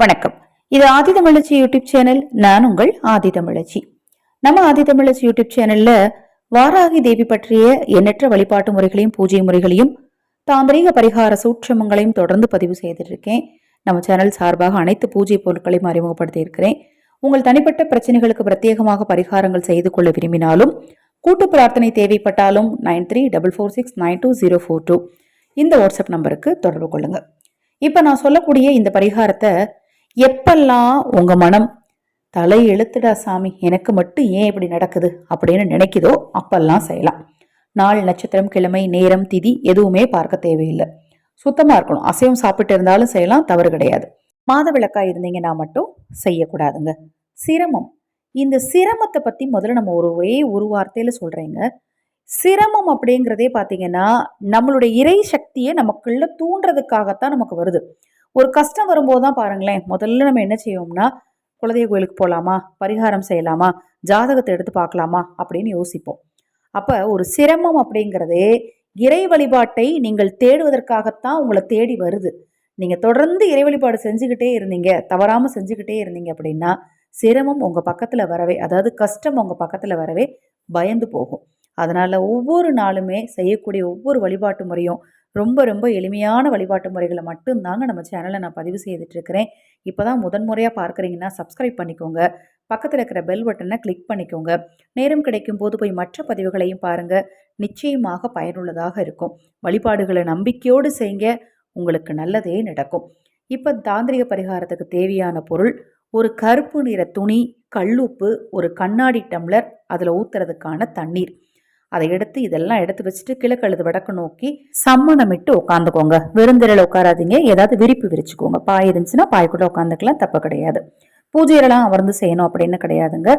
வணக்கம். இது ஆதி தமிழச்சி YouTube channel. நான் உங்கள் ஆதி தமிழச்சி. நம்ம ஆதி தமிழச்சி யூடியூப் சேனல்ல வாராகி தேவி பற்றிய எண்ணற்ற வழிபாட்டு முறைகளையும் பூஜை முறைகளையும் தாந்திரீக பரிகார சூட்சமங்களையும் தொடர்ந்து பதிவு செய்திருக்கேன் நம்ம சேனல் சார்பாக அனைத்து பூஜை பொருட்களையும் அறிமுகப்படுத்தி இருக்கிறேன். உங்கள் தனிப்பட்ட பிரச்சனைகளுக்கு பிரத்யேகமாக பரிகாரங்கள் செய்து கொள்ள விரும்பினாலும் கூட்டு பிரார்த்தனை தேவைப்பட்டாலும் nine three double four six nine two zero four two இந்த வாட்ஸ்அப் நம்பருக்கு தொடர்பு கொள்ளுங்க. இப்போ நான் சொல்லக்கூடிய இந்த பரிகாரத்தை எப்பெல்லாம் உங்க மனம் தலை எழுத்துடா சாமி எனக்கு மட்டும் ஏன் இப்படி நடக்குது அப்படின்னு நினைக்குதோ அப்பெல்லாம் செய்யலாம். நாள் நட்சத்திரம் கிழமை நேரம் திதி எதுவுமே பார்க்க தேவையில்லை. சுத்தமா இருக்கணும். அசைவம் சாப்பிட்டு இருந்தாலும் செய்யலாம் தவறு கிடையாது. மாத விளக்கா இருந்தீங்கன்னா மட்டும் செய்யக்கூடாதுங்க. சிரமம். இந்த சிரமத்தை பத்தி முதல்ல நம்ம ஒரு ஒரே ஒரு வார்த்தையில சொல்றேங்க. சிரமம் அப்படிங்கிறதே பார்த்தீங்கன்னா நம்மளுடைய இறை சக்தியை நமக்குள்ள தூண்டுறதுக்காகத்தான் நமக்கு வருது. ஒரு கஷ்டம் வரும்போது தான் பாருங்களேன். முதல்ல நம்ம என்ன செய்வோம்னா குலதெய்வ கோயிலுக்கு போகலாமா பரிகாரம் செய்யலாமா? ஜாதகத்தை எடுத்து பார்க்கலாமா? அப்படின்னு யோசிப்போம். அப்போ ஒரு சிரமம் அப்படிங்கிறதே இறை வழிபாட்டை நீங்கள் தேடுவதற்காகத்தான் உங்களை தேடி வருது. நீங்கள் தொடர்ந்து இறை வழிபாடு செஞ்சுக்கிட்டே இருந்தீங்க தவறாமல் செஞ்சுக்கிட்டே இருந்தீங்க அப்படின்னா சிரமம் உங்கள் பக்கத்தில் வரவே அதாவது கஷ்டம் உங்கள் பக்கத்தில் வரவே பயந்து போகும். அதனால் ஒவ்வொரு நாளுமே செய்யக்கூடிய ஒவ்வொரு வழிபாட்டு முறையும் ரொம்ப ரொம்ப எளிமையான வழிபாட்டு முறைகளை மட்டும்தாங்க நம்ம சேனலில் நான் பதிவு செய்துட்ருக்கிறேன் இப்போ தான் முதன்முறையாக பார்க்குறீங்கன்னா சப்ஸ்கிரைப் பண்ணிக்கோங்க. பக்கத்தில் இருக்கிற பெல் பட்டனை கிளிக் பண்ணிக்கோங்க. நேரம் கிடைக்கும் போது போய் மற்ற பதிவுகளையும் பாருங்கள் நிச்சயமாக பயனுள்ளதாக இருக்கும். வழிபாடுகளை நம்பிக்கையோடு செய்யுங்க உங்களுக்கு நல்லதே நடக்கும். இப்போ தாந்திரிக பரிகாரத்துக்கு தேவையான பொருள் ஒரு கருப்பு நிற துணி கல்லுப்பு ஒரு கண்ணாடி டம்ளர் அதில் ஊற்றுறதுக்கான தண்ணீர். அதை எடுத்து இதெல்லாம் எடுத்து வச்சுட்டு கிழக்கழுது வடக்கு நோக்கி சம்மணமிட்டு உட்காந்துக்கோங்க விருந்திரல உட்காராதீங்க. ஏதாவது விரிப்பு விரிச்சுக்கோங்க. பாய் இருந்துச்சுன்னா பாய் கூட உட்காந்துக்கலாம் தப்பு கிடையாது. பூஜையெல்லாம் அமர்ந்து செய்யணும் அப்படின்னு கிடையாதுங்க.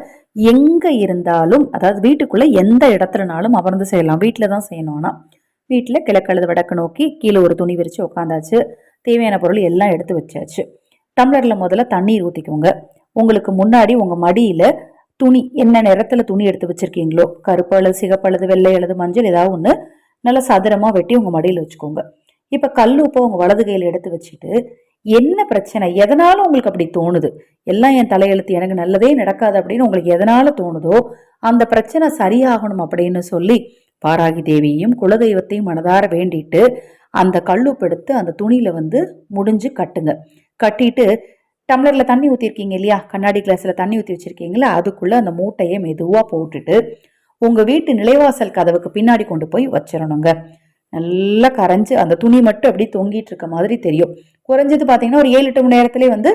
எங்க இருந்தாலும் அதாவது வீட்டுக்குள்ள எந்த இடத்துலனாலும் அமர்ந்து செய்யலாம். வீட்டில் தான் செய்யணும் ஆனால் வீட்டில் கிழக்கழுது வடக்கு நோக்கி கீழே ஒரு துணி விரிச்சு உட்காந்தாச்சு தேவையான பொருள் எல்லாம் எடுத்து வச்சாச்சு. டம்ளரில் முதல்ல தண்ணீர் ஊற்றிக்கோங்க உங்களுக்கு முன்னாடி உங்கள் மடியில் துணி என்ன நிறத்தில் துணி எடுத்து வச்சுருக்கீங்களோ? கருப்பு அல்லது சிகப்பு அல்லது வெள்ளை அல்லது மஞ்சள் ஏதாவது ஒன்று நல்லா சதுரமாக வெட்டி உங்கள் மடியில் வச்சுக்கோங்க. இப்போ கல் உப்பை உங்கள் வலது கையில் எடுத்து வச்சுட்டு என்ன பிரச்சனை? எதனாலும் உங்களுக்கு அப்படி தோணுது? எல்லாம் என் தலையெழுத்து எனக்கு நல்லதே நடக்காது அப்படின்னு உங்களுக்கு எதனால தோணுதோ அந்த பிரச்சனை சரியாகணும் அப்படின்னு சொல்லி பாராகி தேவியையும் குலதெய்வத்தையும் மனதார வேண்டிட்டு அந்த கல்லுப்பெடுத்து அந்த துணியில் வந்து முடிஞ்சு கட்டுங்க. கட்டிட்டு டம்ளரில் தண்ணி ஊற்றிருக்கீங்க இல்லையா? கண்ணாடி கிளாஸில் தண்ணி ஊற்றி வச்சுருக்கீங்களா அதுக்குள்ளே அந்த மூட்டையை மெதுவாக போட்டுட்டு உங்கள் வீட்டு நிலைவாசல் கதவுக்கு பின்னாடி கொண்டு போய் வச்சிடணுங்க நல்லா கரைஞ்சி அந்த துணி மட்டும் அப்படி தொங்கிட்டு இருக்க மாதிரி தெரியும். குறைஞ்சது பார்த்தீங்கன்னா ஒரு ஏழு எட்டு மணி நேரத்துலேயே வந்து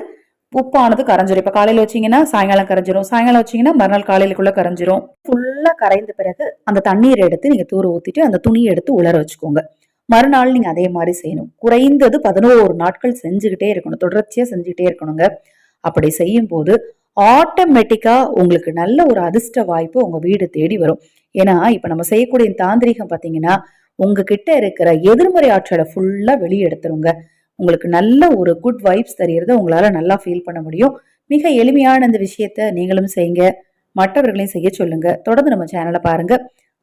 உப்பானது கரைஞ்சிரும். இப்போ காலையில் வச்சிங்கன்னா சாயங்காலம் கரைஞ்சிரும். சாயங்காலம் வச்சிங்கன்னா மறுநாள் காலையிலுக்குள்ளே கரைஞ்சிரும். ஃபுல்லாக கரைந்த பிறகு அந்த தண்ணீரை எடுத்து நீங்கள் தூர ஊற்றிட்டு அந்த துணியை எடுத்து உலர வச்சுக்கோங்க. மறுநாள் நீங்கள் அதே மாதிரி செய்யணும். குறைந்தது பதினோரு நாட்கள் செஞ்சுக்கிட்டே இருக்கணும். தொடர்ச்சியாக செஞ்சுக்கிட்டே இருக்கணுங்க. அப்படி செய்யும் போது ஆட்டோமேட்டிக்காக உங்களுக்கு நல்ல ஒரு அதிர்ஷ்ட வாய்ப்பு உங்கள் வீடு தேடி வரும். ஏன்னா இப்போ நம்ம செய்யக்கூடிய தாந்திரிகம் பார்த்தீங்கன்னா உங்ககிட்ட இருக்கிற எதிர்மறை ஆற்றலை ஃபுல்லாக வெளியே எடுத்துருங்க. உங்களுக்கு நல்ல ஒரு குட் வைப்ஸ் தெரியறத உங்களால் நல்லா ஃபீல் பண்ண முடியும். மிக எளிமையான இந்த விஷயத்த நீங்களும் செய்யுங்க. மற்றவர்களையும் செய்ய சொல்லுங்க. தொடர்ந்து நம்ம சேனலை பாருங்க.